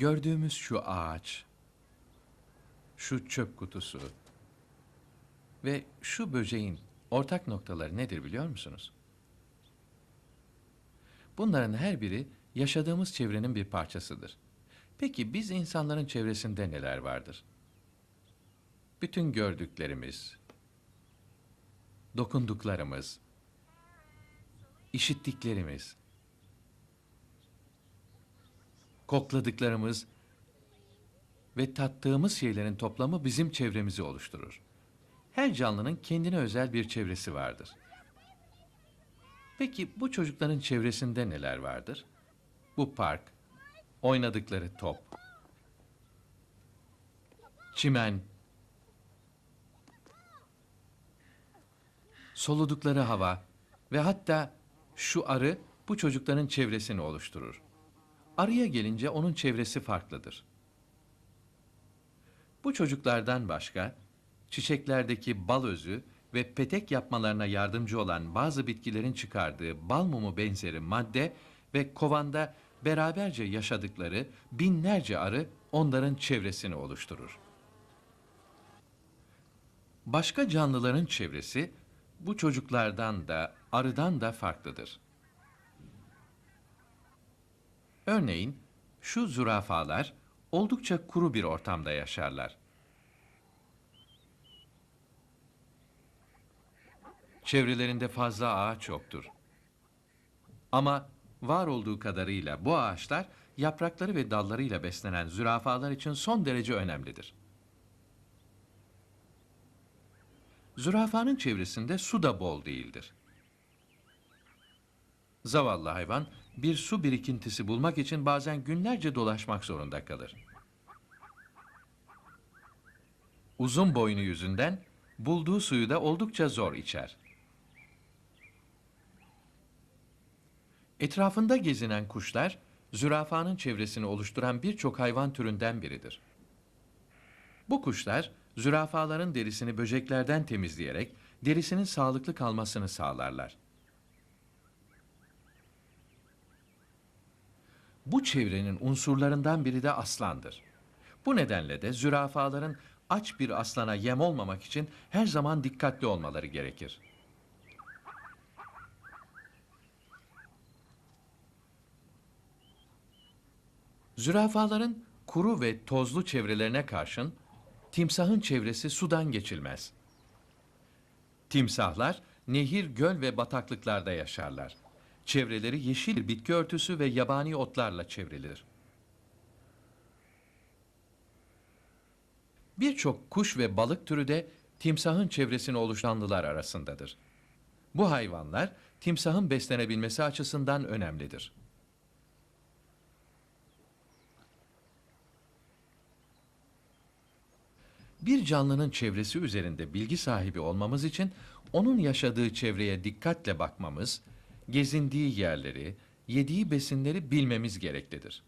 Gördüğümüz şu ağaç, şu çöp kutusu ve şu böceğin ortak noktaları nedir biliyor musunuz? Bunların her biri yaşadığımız çevrenin bir parçasıdır. Peki biz insanların çevresinde neler vardır? Bütün gördüklerimiz, dokunduklarımız, işittiklerimiz, kokladıklarımız ve tattığımız şeylerin toplamı bizim çevremizi oluşturur. Her canlının kendine özel bir çevresi vardır. Peki bu çocukların çevresinde neler vardır? Bu park, oynadıkları top, çimen, soludukları hava ve hatta şu arı bu çocukların çevresini oluşturur. Arıya gelince onun çevresi farklıdır. Bu çocuklardan başka çiçeklerdeki bal özü ve petek yapmalarına yardımcı olan bazı bitkilerin çıkardığı bal mumu benzeri madde ve kovanda beraberce yaşadıkları binlerce arı onların çevresini oluşturur. Başka canlıların çevresi bu çocuklardan da arıdan da farklıdır. Örneğin şu zürafalar oldukça kuru bir ortamda yaşarlar. Çevrelerinde fazla ağaç yoktur. Ama var olduğu kadarıyla bu ağaçlar yaprakları ve dallarıyla beslenen zürafalar için son derece önemlidir. Zürafanın çevresinde su da bol değildir. Zavallı hayvan bir su birikintisi bulmak için bazen günlerce dolaşmak zorunda kalır. Uzun boynu yüzünden bulduğu suyu da oldukça zor içer. Etrafında gezinen kuşlar, zürafanın çevresini oluşturan birçok hayvan türünden biridir. Bu kuşlar, zürafaların derisini böceklerden temizleyerek derisinin sağlıklı kalmasını sağlarlar. Bu çevrenin unsurlarından biri de aslandır. Bu nedenle de zürafaların aç bir aslana yem olmamak için her zaman dikkatli olmaları gerekir. Zürafaların kuru ve tozlu çevrelerine karşın timsahın çevresi sudan geçilmez. Timsahlar nehir, göl ve bataklıklarda yaşarlar. Çevreleri yeşil bitki örtüsü ve yabani otlarla çevrilir. Birçok kuş ve balık türü de timsahın çevresini oluşturanlılar arasındadır. Bu hayvanlar timsahın beslenebilmesi açısından önemlidir. Bir canlının çevresi üzerinde bilgi sahibi olmamız için onun yaşadığı çevreye dikkatle bakmamız, gezindiği yerleri, yediği besinleri bilmemiz gereklidir.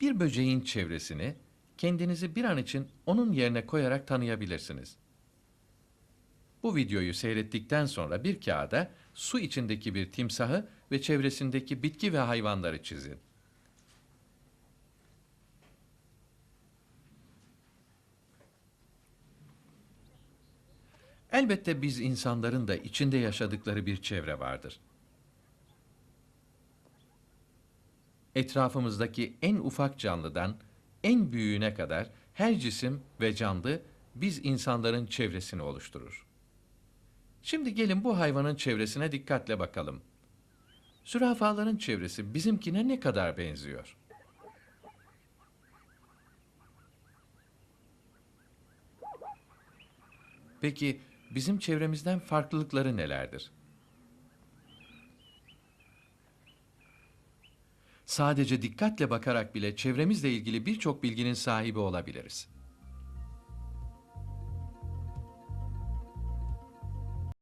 Bir böceğin çevresini kendinizi bir an için onun yerine koyarak tanıyabilirsiniz. Bu videoyu seyrettikten sonra bir kağıda su içindeki bir timsahı ve çevresindeki bitki ve hayvanları çizin. Elbette biz insanların da içinde yaşadıkları bir çevre vardır. Etrafımızdaki en ufak canlıdan en büyüğüne kadar her cisim ve canlı biz insanların çevresini oluşturur. Şimdi gelin bu hayvanın çevresine dikkatle bakalım. Zürafaların çevresi bizimkine ne kadar benziyor? Peki bizim çevremizden farklılıkları nelerdir? Sadece dikkatle bakarak bile çevremizle ilgili birçok bilginin sahibi olabiliriz.